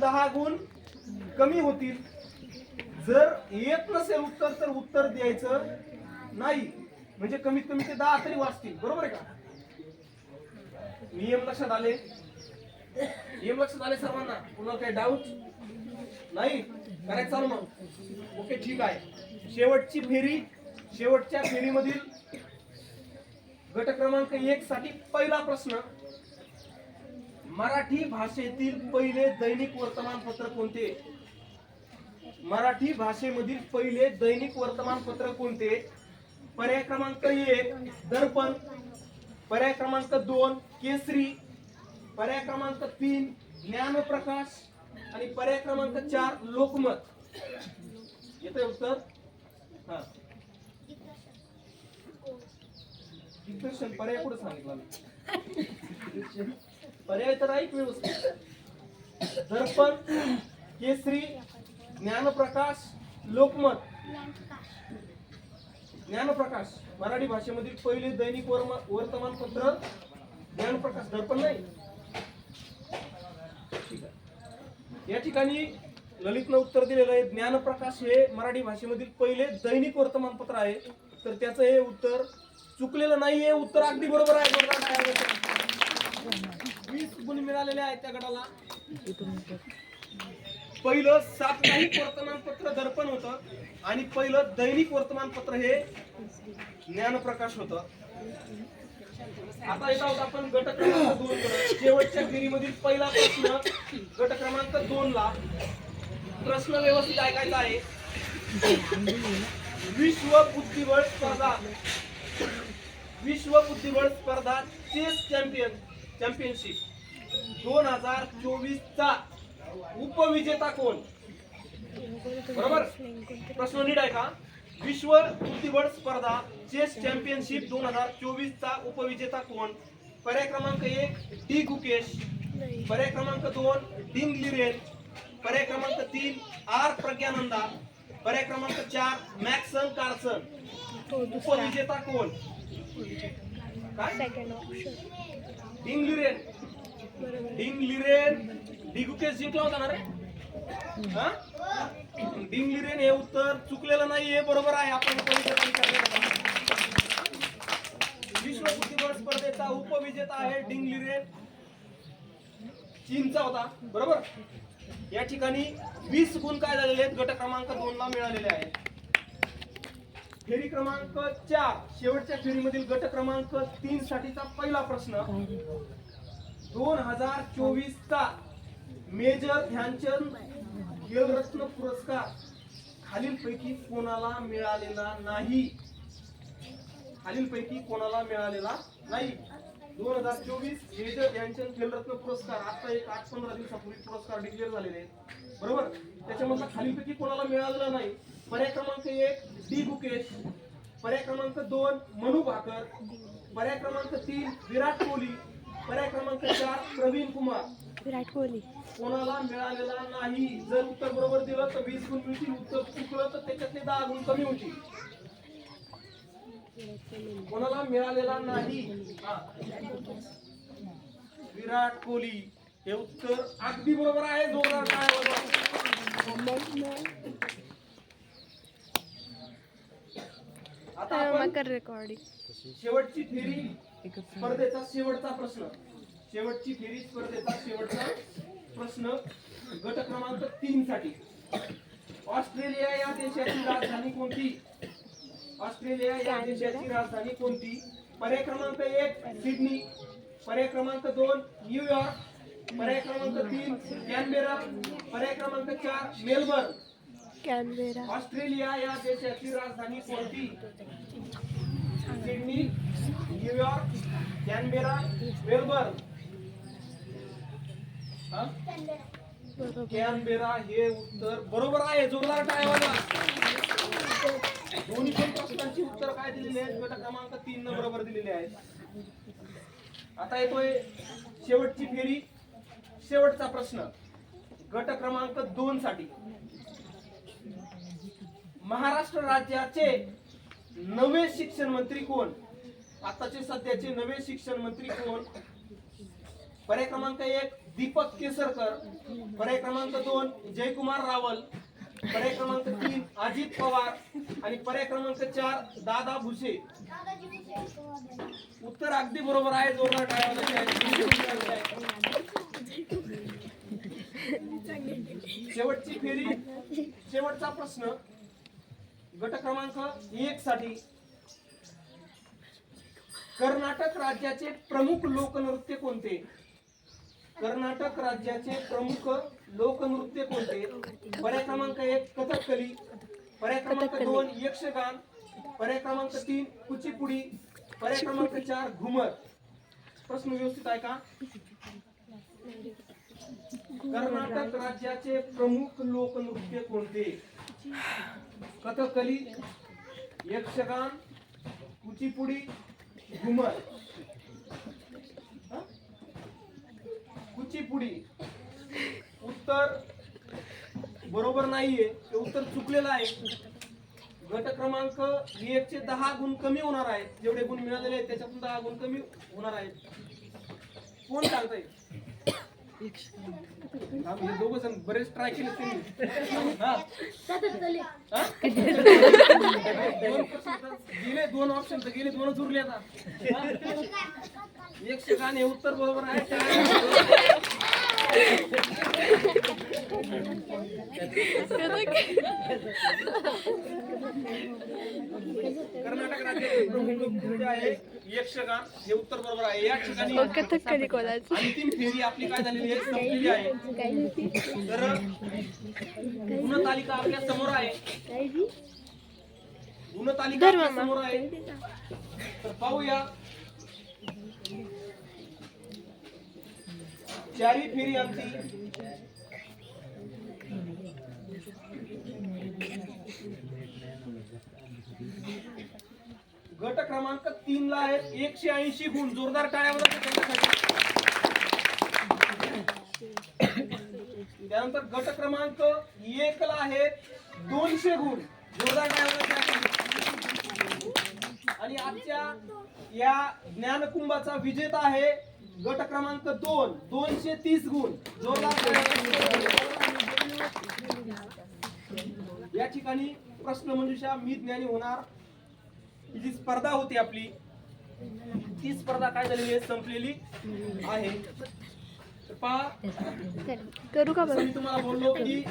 दहा गुण कमी होतील. जर येत नसेल उत्तर तर उत्तर द्यायचं नाही. म्हणजे कमीत कमी ते दहा तरी वाचतील. बरोबर आहे का? नियम लक्षात आले? नियम लक्षात आले सर्वांना? पुन्हा काही डाऊट नाही? करायचं चालू मग. ओके ठीक आहे. शेवटची फेरी शेवटच्या फेरीमधील गट क्रमांक एक साठी पहिला प्रश्न. मराठी भाषेतील पहिले दैनिक वर्तमानपत्र कोणते? मराठी भाषेमधील पहिले दैनिक वर्तमानपत्र कोणते? पर्याय क्रमांक एक दर्पण. पर्याय क्रमांक दोन केसरी. पर्याय क्रमांक तीन ज्ञानप्रकाश. आणि पर्याय क्रमांक चार लोकमत. येत उत्तर? हा. दिग्दर्शन पर्याय कुठं सांगितलं? पर्याय तर ऐक व्यवस्थित? दर्पण केसरी ज्ञानप्रकाश लोकमत. ज्ञानप्रकाश मराठी भाषेमधील पहिले दैनिक वर्तमानपत्र ज्ञानप्रकाश दर्पण नाही. ठीक आहे. या ठिकाणी ललितनं उत्तर दिलेलं आहे ज्ञानप्रकाश हे मराठी भाषेमधील पहिले दैनिक वर्तमानपत्र आहे. तर त्याचं हे उत्तर चुकलेलं नाही हे उत्तर अगदी बरोबर आहे जोरदार टाळ्या वाजवा. वीस गुण मिळालेले आहेत त्या गटाला पहिलं साप्ताहिक वर्तमानपत्र दर्पण होतं आणि पहिलं दैनिक वर्तमानपत्र हे ज्ञानप्रकाश होतं. आता येत आहोत आपण गट क्रमांक दोन. शेवटच्या फेरीमधील पहिला प्रश्न गट क्रमांक दोन ला प्रश्न व्यवस्थित ऐकायचा आहे. विश्व बुद्धिबळ स्पर्धा. विश्व बुद्धिबळ स्पर्धा चेस चॅम्पियन चॅम्पियनशिप. दोन हजार चोवीस चा उपविजेता कोण? बरोबर? प्रश्न नीट आहे का? विश्व बुद्धिबळ स्पर्धा चेस चॅम्पियनशिप दोन हजार चोवीस चा उपविजेता कोण? पर्याय क्रमांक एक डी. गुकेश. पर्याय क्रमांक दोन डिंग लिरेन पर्याय क्रमांक तीन आर. प्रज्ञानंदा. पर्याय क्रमांक चार मॅक्सन कार्सन. उपविजेता कोण? काय डिंग लिरेन डिंग लिरेन. डी केस जिंकला होता ना रे? हा? डिंग लिरेन हे उत्तर चुकलेलं नाही हे बरोबर आहे. आपण विश्व बुद्धिबळ स्पर्धेचा उपविजेता आहे डिंग लिरेन. चीनचा होता बरोबर? या ठिकाणी वीस गुण काय झालेले आहेत? गट क्रमांक दोन ला मिळालेले आहेत. फेरी क्रमांक चार शेवटच्या फेरीमधील गट क्रमांक तीन साठीचा पहिला प्रश्न. दोन हजार चोवीस चा मेजर ध्यानचंद खेलरत्न पुरस्कार खालीलपैकी कोणाला मिळालेला नाही? खालीलपैकी कोणाला मिळालेला नाही? दोन हजार चोवीस मेजर ध्यानचंद खेलरत्न पुरस्कार आता एक आठ पंधरा दिवसापूर्वी पुरस्कार डिक्लेअर झालेले आहेत. बरोबर? त्याच्यामधला खालीलपैकी कोणाला मिळालेला नाही? पर्याय क्रमांक एक डी. गुकेश. पर्याय क्रमांक दोन मनु भाकर. पर्याय क्रमांक तीन विराट कोहली. पर्याय क्रमांक चार प्रवीण कुमार. विराट कोहली. कोणाला मिळालेला नाही. जर उत्तर बरोबर दिलं तर वीस गुण मिळतील. उत्तर चुकलं तर त्याच्यातले दहा गुण कमी होतील. कोणाला मिळालेला नाही. हा. विराट कोहली. हे उत्तर अगदी बरोबर आहे. जोरदार वाजवा. आता रेकॉर्डिंग. शेवटची फेरी स्पर्धेचा शेवटचा प्रश्न. शेवटची फेरी स्पर्धेचा शेवटचा प्रश्न. गट क्रमांक तीन साठी ऑस्ट्रेलिया या देशाची राजधानी कोणती? ऑस्ट्रेलिया या देशाची राजधानी कोणती? पर्याय क्रमांक एक सिडनी. पर्याय क्रमांक दोन न्यूयॉर्क पर्याय क्रमांक तीन कॅनबेरा. पर्याय क्रमांक चार मेलबर्न. कॅनबेरा. ऑस्ट्रेलिया या देशाची राजधानी कोणती? Sydney New York Canberra Melbourne Canberra हे? उत्तर बरोबर आहे जोरदार टाळ्या वाजवा. दोन्ही पण प्रश्नांची उत्तर काय दिलेली आहेत? गट क्रमांक तीन न बरोबर दिलेले आहेत. आता येतोय शेवटची फेरी. शेवटचा प्रश्न. गट क्रमांक दोन साठी. महाराष्ट्र राज्याचे नवे शिक्षण मंत्री कोण? आताचे सध्याचे नवे शिक्षण मंत्री कोण? पर्याय क्रमांक एक दीपक केसरकर. पर्याय क्रमांक दोन जयकुमार रावल. पर्याय क्रमांक तीन अजित पवार. आणि पर्याय क्रमांक चार दादा भुसे. उत्तर अगदी बरोबर आहे जोरदार टाळ्या शेवटची फेरी शेवटचा प्रश्न. गट क्रमांक एक साठी कर्नाटक राज्याचे प्रमुख लोकनृत्य कोणते? कर्नाटक राज्याचे प्रमुख लोकनृत्य कोणते? पर्याय क्रमांक एक कथकली पर्याय क्रमांक. दोन यक्षगान. पर्याय क्रमांक तीन कुचिपुडी. पर्याय क्रमांक चार घुमर. प्रश्न व्यवस्थित आहे का? कर्नाटक राज्याचे प्रमुख लोकनृत्य कोणते? कथकली यक्षगान कुचीपुडी घुमर. कुचीपुडी. उत्तर बरोबर नाहीये ते उत्तर चुकलेलं आहे. गट क्रमांक एक चे दहा गुण कमी होणार आहेत. जेवढे गुण मिळालेले आहेत त्याच्यातून दहा गुण कमी होणार आहेत. कोण सांगताय? आम्ही जण बरेच ट्राय केले त्यांनी हा? हा? दोन प्रश्न तर गेले दोन ऑप्शन तर गेले दोनच उरले आता हा? एकशे हे उत्तर बरोबर आहे कर्नाटक प्रमुख आहे यक्षगान हे उत्तर बरोबर आहे. या ठिकाणी कथकली कोणाची. अंतिम फेरी आपली काय झालेली आहे? संपलेली आहे. तर गुणतालिका आपल्यासमोर आहे. गुणतालिका धर आपल्या मामा. समोर आहे. तर पाहूया. चारी फेरी आमची गट क्रमांक तीन ला आहेत. एकशे ऐंशी गुण. जोरदार टाळ्यावर त्यानंतर गट क्रमांक एक ला आहेत. दोनशे गुण. जोरदार आणि आजच्या या ज्ञानकुंभाचा विजेता आहे गट क्रमांक दोन. दोनशे तीस गुण. जोरदार या ठिकाणी प्रश्न मंजुषा मी ज्ञानी होणार. ही जी स्पर्धा होती आपली ती स्पर्धा काय झालेली आहे? संपलेली आहे. तर पहा करू का मी तुम्हाला बोललो की